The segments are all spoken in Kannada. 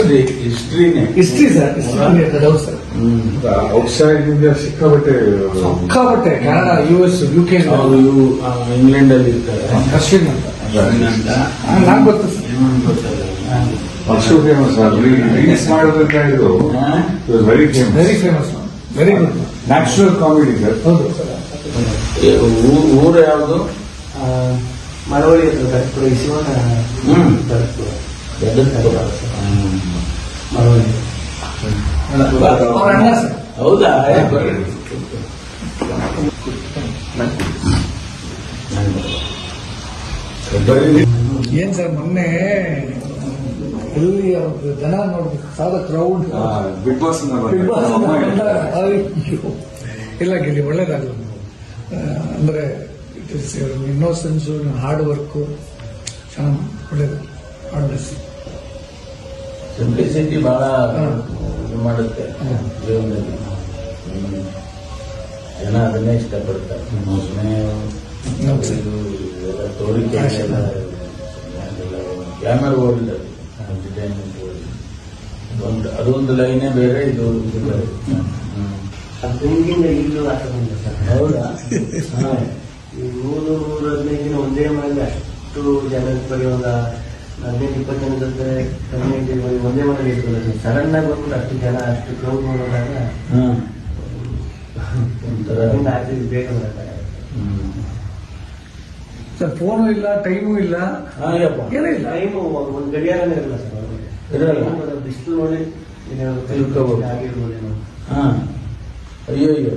ಹಿಸ್ಟ್ರಿ ಹಿಸ್ಟ್ರಿನೇ ಹಿಸ್ಟ್ರಿ ಸರ್ ಹಿಸ್ಟ್ರಿ ಹೌದು ಸರ್ ಔಟ್ಸೈಡ್ ಇಂದ ಸಿಕ್ಕಾಬಟ್ಟೆ ಸಿಕ್ಕಾಪಟ್ಟೆ Kannada U S U K ಅವರು ಇಂಗ್ಲೆಂಡ್ ಅಲ್ಲಿ ಇರ್ತಾರೆ. ಅಶ್ವಿನ್ ಅಂತ. ನಂಗೆ ಗೊತ್ತು ಸರ್ ಅಷ್ಟು ಫೇಮಸ್ ರೀಲ್ಸ್ ಮಾಡೋದಕ್ಕೆ ಇದು very famous very famous very good natural comedy sir ಹೌದು ಸರ್ ಊರು ಯಾವುದು? ಮಳವಳ್ಳಿ ಹತ್ರ ಕರೆಕ್ಟ್ ಶಿವನ ಹ್ಮ್. ಕರೆಕ್ಟ್ ಯದತ್ಪುರ ಹ್ಮ್. ಮಳವಳ್ಳಿ ಅವ್ರ ಅಣ್ಣ ಸರ್ ಹೌದಾ. ಏನ್ ಸರ್ ಮೊನ್ನೆ ಎಲ್ಲಿ ಅವ್ರದ್ದು ಜನ ನೋಡ್ಬೇಕು ಸಾಲ ಕ್ರೌಡ್ ಬಿಗ್ ಬಾಸ್ ಅಯ್ಯೋ. ಇಲ್ಲ ಗಿಲ್ಲಿ ಒಳ್ಳೇದಾಗಲ್ಲ ಅಂದ್ರೆ it is innocence hard work ಚೆನ್ನಾಗಿ ಒಳ್ಳೇದು. ಸಿಂಪ್ಲಿಸಿಟಿ ಬಹಳ. ಇದು ಮಾಡುತ್ತೆ. ಜೀವನದಲ್ಲಿ. ಜನ ಅದನ್ನೇ ಇಷ್ಟಪಡ್ತಾರೆ. ಇದು ಎಲ್ಲ ತೋರಿಕೆ Fashion. Camera world entertainment world ಒಂದು ಅದೊಂದು ಲೈನೇ ಬೇರೆ ಇದು ಒಂದು ಬೇರೆ ಹೌದಾ ನೂರು ನೂರ ಹದಿನೈದು ದಿನ ಒಂದೇ ಮನೆಯಲ್ಲಿ ಅಷ್ಟು ಜನ ಬರೀ ಒಂದು ಹದಿನೈದು ಇಪ್ಪತ್ತು ಜನ ಜೊತೆ ಕಮ್ಯುನಿಟಿ ಬರೀ ಒಂದೇ ಸಡನ್ ಆಗಿ ಬಂದ್ಬಿಟ್ಟು ಅಷ್ಟು ಜನ ಅಷ್ಟು ಕ್ರೌಡ್ ನೋಡಿದಾಗ ಹ್ಮ್. ಒಂಥರ ಆಗ್ತಿದ್ದು ಬೇಗ ಸರ್ ಫೋನು ಇಲ್ಲ ಟೈಮು ಇಲ್ಲ. ಹಾ, ಯಪ್ಪ. ಏನೂ ಇಲ್ಲ. ಟೈಮು ಒಂದು ಗಡಿಯಾರನೇ ಇರಲ್ಲ ಸರ್ ಅವ್ರಿಗೆ. ಇರಲ್ಲ. ಬಿಸಿಲು ನೋಡಿ ಕೈ ಆಗಿರ್ಬೋದೇನೋ ಹಾ. ಅಯ್ಯೋ ಅಯ್ಯೋ.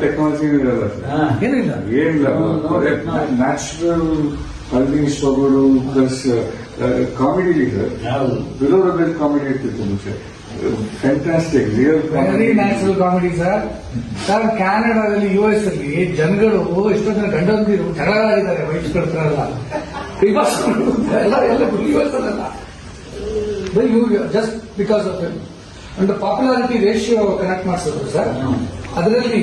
ಟೆಕ್ನಾಲಜಿ ಇರಲ್ಲ ಹಾ. ಏನಿಲ್ಲ. ಏನಿಲ್ಲ. ನ್ಯಾಚುರಲ್ ಕಲ್ವಿಂಗ್ ಸ್ಟೋಗಳು plus comedy leader below rebel comedy ಇರ್ತಿತ್ತು ಮುಂಚೆ. Fantastic real very natural comedy sir sir ಕ್ಯಾನಡಾದಲ್ಲಿ U S ಅಲ್ಲಿ ಜನಗಳು ಇಷ್ಟೊಂದು ಗಂಡಂದಿರು ಜಗಳಾಗಿದ್ದಾರೆ ವೈಟ್ ಕಳ್ತಾರಲ್ಲ ಬಿಗ್ ಬಾಸ್ ಎಲ್ಲ ಎಲ್ಲ ಯು ಎಸ್ ಅಲ್ಲ just because of and popularity ratio connect ಮಾಡಿಸಿದ್ರು ಸರ್ ಅದರಲ್ಲಿ